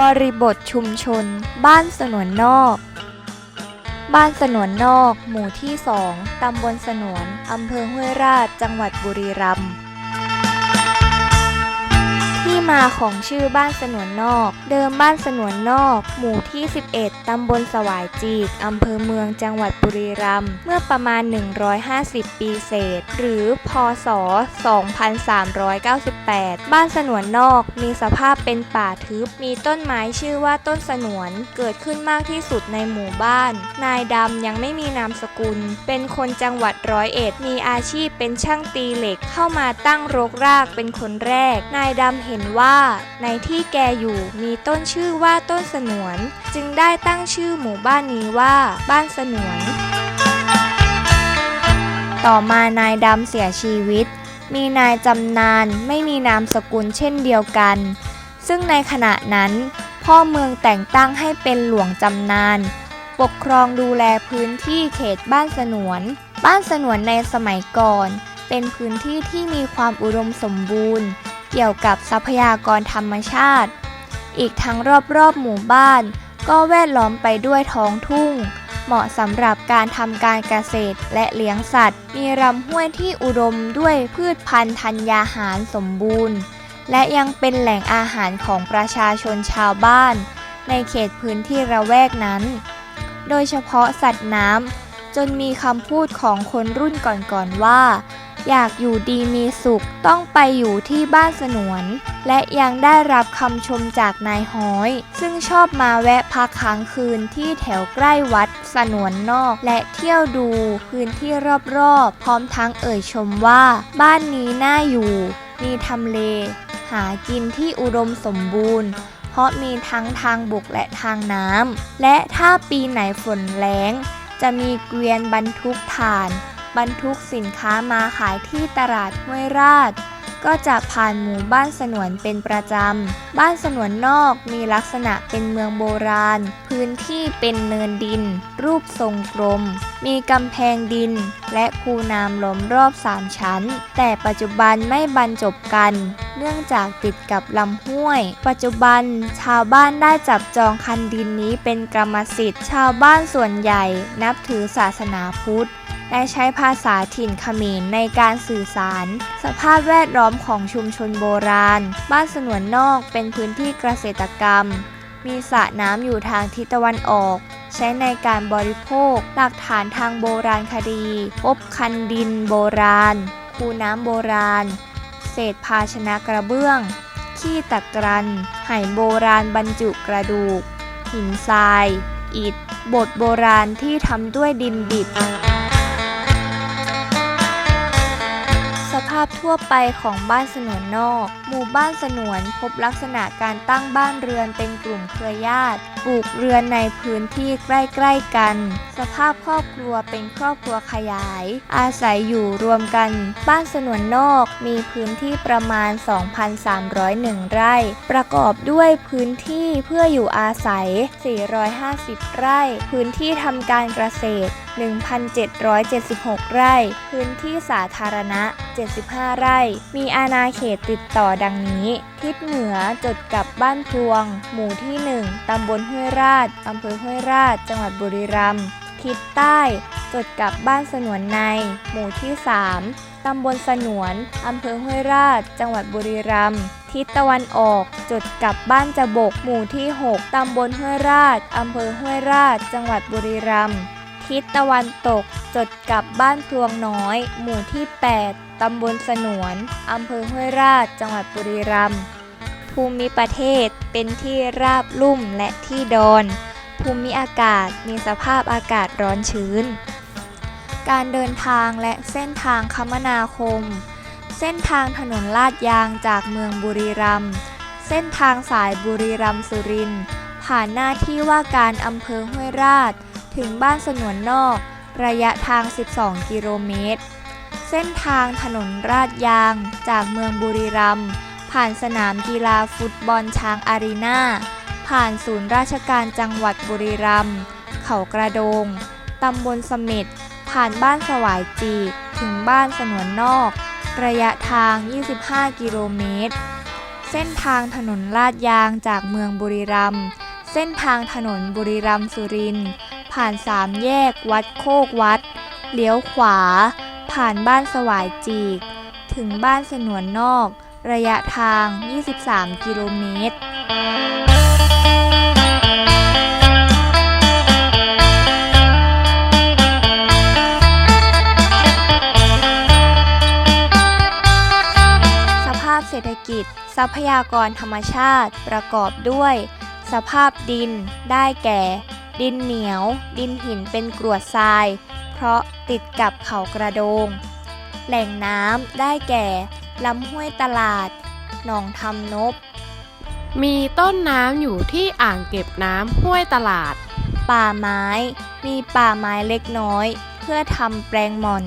บริบทชุมชน บ้านสนวนนอก บ้านสนวนนอก หมู่ที่ 2 ตำบลสนวน อำเภอห้วยราช จังหวัดบุรีรัมย์ มาของชื่อบ้านสนวนนอก เดิมบ้านสนวนนอก หมู่ที่ 11 ตำบลสวายจีก อำเภอเมืองจังหวัดบุรีรัมย์ เมื่อประมาณ 150 ปีเศษ หรือ พศ 2398 บ้านสนวนนอกมีสภาพเป็นป่าทึบ มีต้นไม้ชื่อว่าต้นสนวน เกิดขึ้นมากที่สุดในหมู่บ้าน นายดำยังไม่มีนามสกุล เป็นคนจังหวัดร้อยเอ็ด มีอาชีพเป็นช่างตีเหล็ก เข้ามาตั้งรกรากเป็นคนแรก นายดำเห็นว่า ในที่แกอยู่มีต้นชื่อว่าต้นสนวน จึงได้ตั้งชื่อหมู่บ้านนี้ว่า บ้านสนวน ต่อมานายดำเสียชีวิต มีนายจำนานไม่มีนามสกุลเช่นเดียวกัน ซึ่งในขณะนั้น พ่อเมืองแต่งตั้งให้เป็นหลวงจำนาน ปกครองดูแลพื้นที่เขตบ้านสนวน บ้านสนวนในสมัยก่อน เป็นพื้นที่ที่มีความอุดมสมบูรณ์ เกี่ยวกับทรัพยากรธรรมชาติ อีกทั้งรอบๆหมู่บ้าน ก็แวดล้อมไปด้วยท้องทุ่ง เหมาะสำหรับการทำการเกษตรและเลี้ยงสัตว์ มีลำห้วยที่อุดมด้วยพืชพันธุ์ธัญญาหารสมบูรณ์ และยังเป็นแหล่งอาหารของประชาชนชาวบ้าน ในเขตพื้นที่ระแวกนั้น โดยเฉพาะสัตว์น้ำจนมีคำพูดของคนรุ่นก่อนๆว่า อยากอยู่ดีมีสุขต้องไปอยู่ที่บ้านสนวน และยังได้รับคำชมจากนายฮ้อย ซึ่งชอบมาแวะพักค้างคืนที่แถวใกล้วัดสนวนนอก และเที่ยวดูพื้นที่รอบๆ พร้อมทั้งเอ่ยชมว่า บ้านนี้น่าอยู่ มีทำเล หากินที่อุดมสมบูรณ์เพราะมีทั้งทางบกและทางน้ำ และถ้าปีไหนฝนแล้ง จะมีเกวียนบรรทุกถ่าน บรรทุกสินค้ามาขายที่ตลาดห้วยราช ก็จะผ่านหมู่บ้านสนวนเป็นประจำ บ้านสนวนนอกมีลักษณะเป็นเมืองโบราณ พื้นที่เป็นเนินดิน รูปทรงกลม มีกำแพงดิน และคูน้ำล้อมรอบสามชั้น แต่ปัจจุบันไม่บรรจบกัน เนื่องจากติดกับลำห้วย ปัจจุบันชาวบ้านได้จับจองคันดินนี้เป็นกรรมสิทธิ์ ชาวบ้านส่วนใหญ่นับถือศาสนาพุทธ และใช้ภาษาถิ่นเขมรในการสื่อสาร สภาพแวดล้อมของชุมชนโบราณ บ้านสนวนนอกเป็นพื้นที่เกษตรกรรม มีสระน้ำอยู่ทางทิศตะวันออก ใช้ในการบริโภค หลักฐานทางโบราณคดี พบคันดินโบราณ คูน้ำโบราณ เศษภาชนะกระเบื้อง ขี้ตะกรันไหโบราณบรรจุกระดูก หินทราย อิฐบทโบราณที่ทำด้วยดินดิบาพทั่วไปของบ้านสนวนนอก หมู่บ้านสนวนพบลักษณะการตั้งบ้านเรือนเป็นกลุ่มเครือญาติ ปลูกเรือนในพื้นที่ใกล้ๆกัน สภาพครอบครัวเป็นครอบครัวขยาย อาศัยอยู่รวมกัน บ้านสนวนนอกมีพื้นที่ประมาณ 2,301 ไร่ ประกอบด้วยพื้นที่เพื่ออยู่อาศัย 450 ไร่ พื้นที่ทำการเกษตร 1,776 ไร่ พื้นที่สาธารณะ 75 ไร่ มีอาณาเขตติดต่อดังนี้ทิศเหนือจดกับบ้านพวง หมู่ที่ 1 ตำบลห้วยราช อำเภอห้วยราช จังหวัดบุรีรัมย์ ทิศใต้จดกับบ้านสนวนใน หมู่ที่ 3 ตำบลสนวน อำเภอห้วยราช จังหวัดบุรีรัมย์ ทิศตะวันออก จดกับบ้านจะบก หมู่ที่ 6 ตำบลห้วยราช อำเภอห้วยราช จังหวัดบุรีรัมย์ ทิศตะวันตกจดกับบ้านพลวงน้อย หมู่ที่ 8 ตำบลสนวน อำเภอห้วยราช จังหวัดบุรีรัมย์ ภูมิประเทศเป็นที่ราบลุ่มและที่ดอน ภูมิอากาศมีสภาพอากาศร้อนชื้น การเดินทางและเส้นทางคมนาคม เส้นทางถนนลาดยางจากเมืองบุรีรัมย์ เส้นทางสายบุรีรัมย์สุรินทร์ ผ่านหน้าที่ว่าการอำเภอห้วยราช ถึงบ้านสนวนนอก ระยะทาง 12 กิโลเมตร เส้นทางถนนราดยางจากเมืองบุรีรัมย์ผ่านสนามกีฬาฟุตบอลช้างอารีนาผ่านศูนย์ราชการจังหวัดบุรีรัมย์เขากระโดง ตำบลสม็ดผ่านบ้านสวายจีถึงบ้านสนวนนอก ระยะทาง 25 กิโลเมตร เส้นทางถนนลาดยางจากเมืองบุรีรัมย์เส้นทางถนนบุรีรัมย์สุรินทร์ ผ่านสามแยกวัดโคกวัด เลี้ยวขวา ผ่านบ้านสวายจีก ถึงบ้านสนวนนอก ระยะทาง 23 กิโลเมตรสภาพเศรษฐกิจ ทรัพยากรธรรมชาติประกอบด้วย สภาพดินได้แก่ ดินเหนียว ดินหินเป็นกรวดทราย เพราะติดกับเขากระโดง แหล่งน้ำได้แก่ลำห้วยตลาด หนองทำนบ มีต้นน้ำอยู่ที่อ่างเก็บน้ำห้วยตลาด ป่าไม้ มีป่าไม้เล็กน้อย เพื่อทำแปลงหม่อน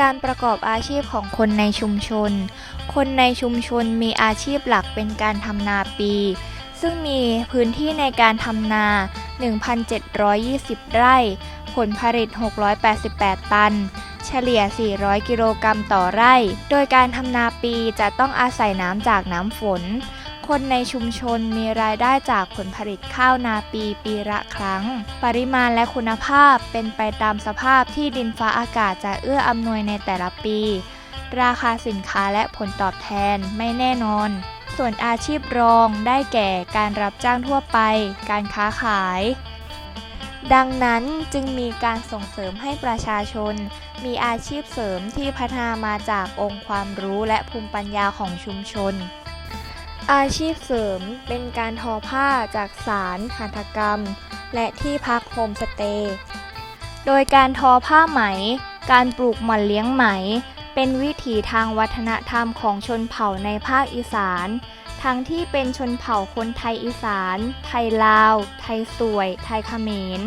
การประกอบอาชีพของคนในชุมชน คนในชุมชนมีอาชีพหลักเป็นการทำนาปี ซึ่งมีพื้นที่ในการทำนา 1,720 ไร่ ผลผลิต 688 ตัน เฉลี่ย 400 กิโลกรัมต่อไร่ โดยการทำนาปีจะต้องอาศัยน้ำจากน้ำฝน คนในชุมชนมีรายได้จากผลผลิตข้าวนาปีปีละครั้ง ปริมาณและคุณภาพเป็นไปตามสภาพที่ดินฟ้าอากาศจะเอื้ออำนวยในแต่ละปี ราคาสินค้าและผลตอบแทนไม่แน่นอน ส่วนอาชีพรองได้แก่การรับจ้างทั่วไป การค้าขาย ดังนั้นจึงมีการส่งเสริมให้ประชาชน มีอาชีพเสริมที่พัฒนามาจากองค์ความรู้และภูมิปัญญาของชุมชน อาชีพเสริมเป็นการทอผ้าจากสารหัตถกรรม และที่พักโฮมสเตย์ โดยการทอผ้าไหม การปลูกหม่อนเลี้ยงไหม เป็นวิถีทางวัฒนธรรมของชนเผ่าในภาคอีสาน ทั้งที่เป็นชนเผ่าคนไทยอีสาน ไทยลาว ไทยสวย ไทยเขมร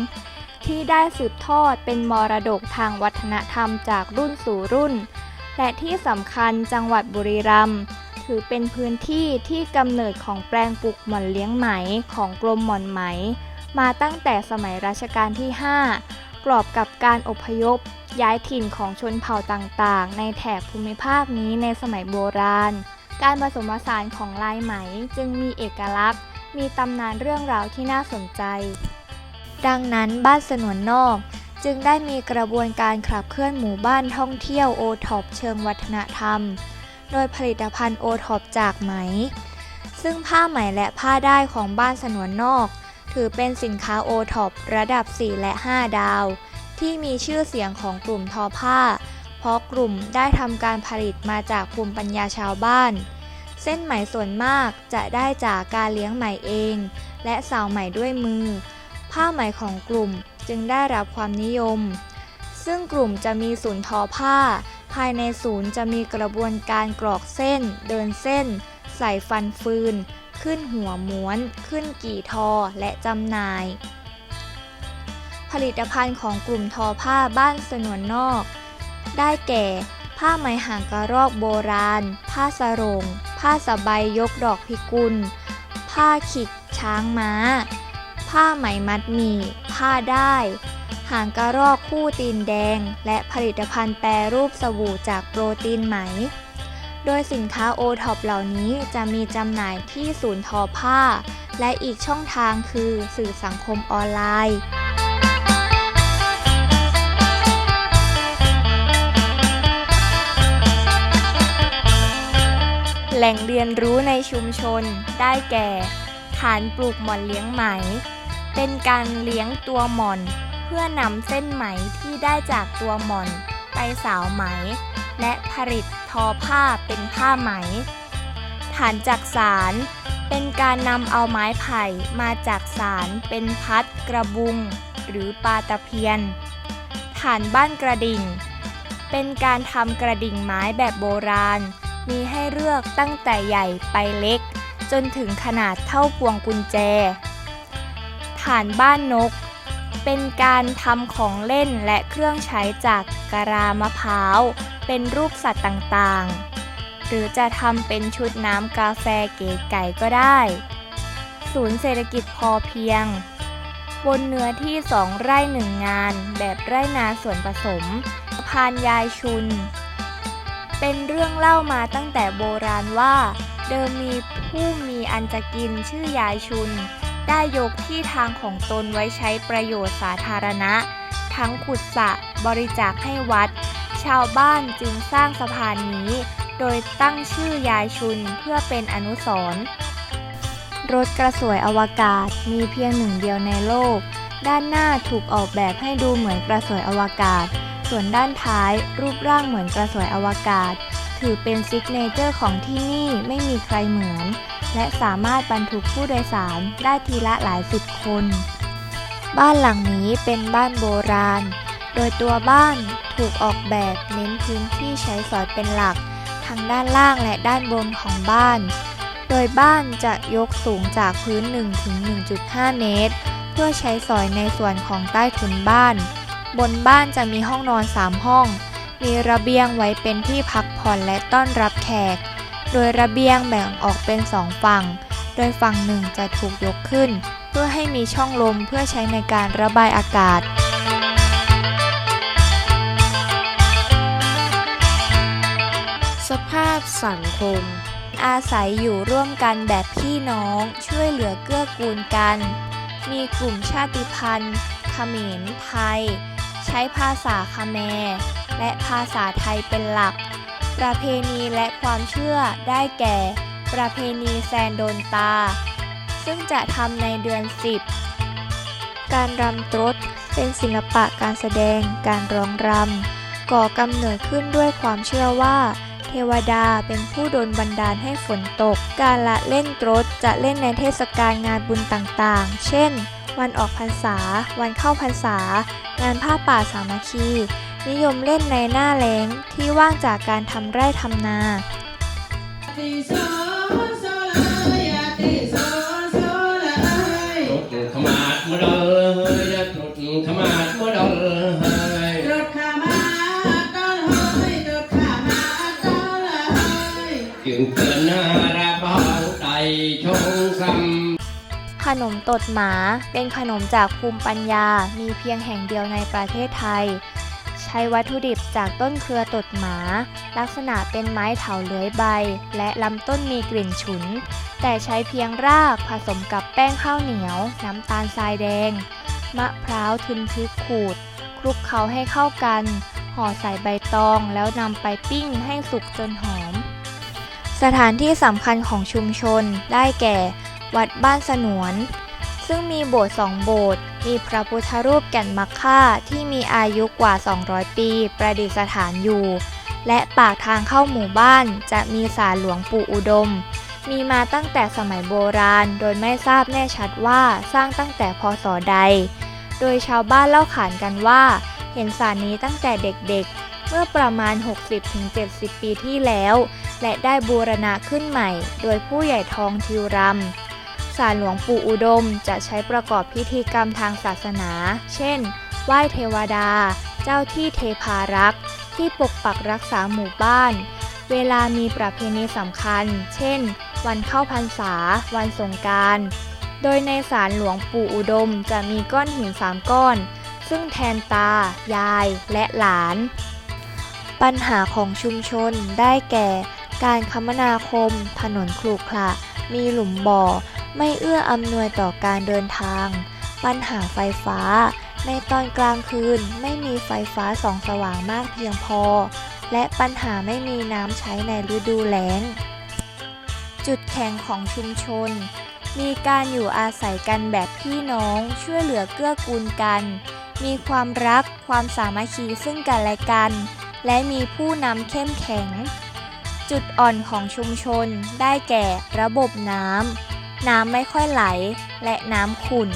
ที่ได้สืบทอดเป็นมรดกทางวัฒนธรรมจากรุ่นสู่รุ่น และที่สำคัญจังหวัดบุรีรัมย์ถือเป็นพื้นที่ที่กำเนิดของแปลงปลูกหม่อนเลี้ยงไหมของกรมหม่อนไหม มาตั้งแต่สมัยรัชกาลที่ 5 กรอบกับการอพยพ ย้ายถิ่นของชนเผ่าต่างๆ ในแถบภูมิภาคนี้ในสมัยโบราณ การผสมผสานของลายไหมจึงมีเอกลักษณ์ มีตำนานเรื่องราวที่น่าสนใจ ดังนั้นบ้านสนวนนอกจึงได้มีกระบวนการขับเคลื่อนหมู่บ้านท่องเที่ยวโอท็อปเชิงวัฒนธรรม โดยผลิตภัณฑ์โอท็อปจากไหม ซึ่งผ้าไหมและผ้าได้ของบ้านสนวนนอก ถือเป็นสินค้าโอท็อประดับ 4 และ 5 ดาว ที่มีชื่อเสียงของกลุ่มทอผ้า เพราะกลุ่มได้ทำการผลิตมาจากภูมิปัญญาชาวบ้าน เส้นไหมส่วนมากจะได้จากการเลี้ยงไหมเอง และสาวไหมด้วยมือ ผ้าไหมของกลุ่มจึงได้รับความนิยม ซึ่งกลุ่มจะมีศูนย์ทอผ้า ภายในศูนย์จะมีกระบวนการกรอกเส้น เดินเส้น ใส่ฟันฟืน ขึ้นหัวม้วน ขึ้นกี่ทอ และจำหน่าย ผลิตภัณฑ์ของกลุ่มทอผ้าบ้านสนวนนอก ได้แก่ ผ้าไหมหางกระรอกโบราณ ผ้าสรงผ้าสบายยกดอกพิกุล ผ้าขิกช้างม้า ผ้าไหมมัดหมี่ ผ้าได้หางกระรอกคู่ตีนแดง และผลิตภัณฑ์แปรรูปสบู่จากโปรตีนไหม โดยสินค้าโอท็อปเหล่านี้จะมีจำหน่ายที่ศูนย์ทอผ้า และอีกช่องทางคือสื่อสังคมออนไลน์แหล่งเรียนรู้ในชุมชนได้แก่ ฐานปลูกหม่อนเลี้ยงไหม เป็นการเลี้ยงตัวหม่อน เพื่อนำเส้นไหมที่ได้จากตัวหม่อน ไปสาวไหม และผลิตทอผ้าเป็นผ้าไหม ฐานจักสารเป็นการนำเอาไม้ไผ่มาจากสารเป็นพัดกระบุง หรือปาตะเพียน ฐานบ้านกระดิ่ง เป็นการทำกระดิ่งไม้แบบโบราณ มีให้เลือกตั้งแต่ใหญ่ไปเล็ก จนถึงขนาดเท่าพวงกุญแจ ฐานบ้านนก เป็นการทำของเล่นและเครื่องใช้จากกะลามะพร้าว เป็นรูปสัตว์ต่างๆ หรือจะทำเป็นชุดน้ำกาแฟเก๋ไก่ก็ได้ ศูนย์เศรษฐกิจพอเพียง บนเนื้อที่สองไร่หนึ่งงาน แบบไร่นาส่วนผสมพานยายชุน เป็นเรื่องเล่ามาตั้งแต่โบราณว่าเเดิมมีผู้มีอันจะกินชื่อยายชุน ได้ยกที่ทางของตนไว้ใช้ประโยชน์สาธารณะ ทั้งขุดสระบริจาคให้วัด ชาวบ้านจึงสร้างสะพานนี้ โดยตั้งชื่อยายชุนเพื่อเป็นอนุสรณ์รถกระสวยอวกาศมีเพียงหนึ่งเดียวในโลก ด้านหน้าถูกออกแบบให้ดูเหมือนกระสวยอวกาศ ส่วนด้านท้ายรูปร่างเหมือนกระสวยอวกาศ ถือเป็นซิกเนเจอร์ของที่นี่ไม่มีใครเหมือน และสามารถบรรทุกผู้โดยสารได้ทีละหลายสิบคน บ้านหลังนี้เป็นบ้านโบราณ โดยตัวบ้านถูกออกแบบเน้นพื้นที่ใช้สอยเป็นหลัก ทั้งด้านล่างและด้านบนของบ้าน โดยบ้านจะยกสูงจากพื้น 1 ถึง 1.5 เมตร เพื่อใช้สอยในส่วนของใต้ถุนบ้าน บนบ้านจะมีห้องนอน 3 ห้อง มีระเบียงไว้เป็นที่พักผ่อนและต้อนรับแขก โดยระเบียงแบ่งออกเป็นสองฝั่ง โดยฝั่งหนึ่งจะถูกยกขึ้น เพื่อให้มีช่องลมเพื่อใช้ในการระบายอากาศ สังคม อาศัยอยู่ร่วมกันแบบพี่น้องช่วยเหลือเกื้อกูลกัน มีกลุ่มชาติพันธุ์เขมรไทย ใช้ภาษาคแมร์และภาษาไทยเป็นหลัก ประเพณีและความเชื่อได้แก่ ประเพณีแซนโดนตา ซึ่งจะทำในเดือน 10 การรำตรดเป็นศิลปะการแสดงการร้องรำก่อกำเนิดขึ้นด้วยความเชื่อว่า เทวดาเป็นผู้ดลบันดาลให้ฝนตก การละเล่นตรดจะเล่นในเทศกาลงานบุญต่างๆ เช่น วันออกพรรษา วันเข้าพรรษา งานผ้าป่าสามัคคี นิยมเล่นในหน้าแล้งที่ว่างจากการทำไร่ทำนา นมตดหมา เป็นขนมจากภูมิปัญญา มีเพียงแห่งเดียวในประเทศไทย ใช้วัตถุดิบจากต้นเครือตดหมา ลักษณะเป็นไม้เถาเลื้อยใบ และลำต้นมีกลิ่นฉุน แต่ใช้เพียงรากผสมกับแป้งข้าวเหนียว น้ำตาลทรายแดง มะพร้าวทึนทึกขูด คลุกเคล้าให้เข้ากัน ห่อใส่ใบตองแล้วนำไปปิ้งให้สุกจนหอม สถานที่สำคัญของชุมชนได้แก่ วัดบ้านสนวน ซึ่งมีโบสถ์สองโบสถ์ มีพระพุทธรูปแก่นมักค่าที่มีอายุกว่า 200 ปี ประดิษฐานอยู่ และปากทางเข้าหมู่บ้านจะมีศาลหลวงปู่อุดม มีมาตั้งแต่สมัยโบราณ โดยไม่ทราบแน่ชัดว่าสร้างตั้งแต่พศใด โดยชาวบ้านเล่าขานกันว่า เห็นศาลนี้ตั้งแต่เด็กๆ เมื่อประมาณ 60-70 ปีที่แล้วและได้บูรณะขึ้นใหม่ โดยผู้ใหญ่ทองทิวรำ ศาลหลวงปู่อุดมจะใช้ประกอบพิธีกรรมทางศาสนา เช่น ไหว้เทวดา เจ้าที่เทพารักษ์ ที่ปกปักรักษาหมู่บ้าน เวลามีประเพณีสำคัญ เช่น วันเข้าพรรษา วันสงการโดยในศาลหลวงปู่อุดมจะมีก้อนหินสามก้อน ซึ่งแทนตา ยายและหลาน ปัญหาของชุมชนได้แก่ การคมนาคม ถนนขรุขระมีหลุมบ่อ ไม่เอื้ออำนวยต่อการเดินทาง ปัญหาไฟฟ้า ในตอนกลางคืนไม่มีไฟฟ้าส่องสว่างมากเพียงพอ และปัญหาไม่มีน้ำใช้ในฤดูแล้ง จุดแข็งของชุมชน มีการอยู่อาศัยกันแบบพี่น้องช่วยเหลือเกื้อกูลกัน มีความรักความสามัคคีซึ่งกันและกัน และมีผู้นำเข้มแข็ง จุดอ่อนของชุมชนได้แก่ระบบน้ำ น้ำไม่ค่อยไหล และน้ำขุ่น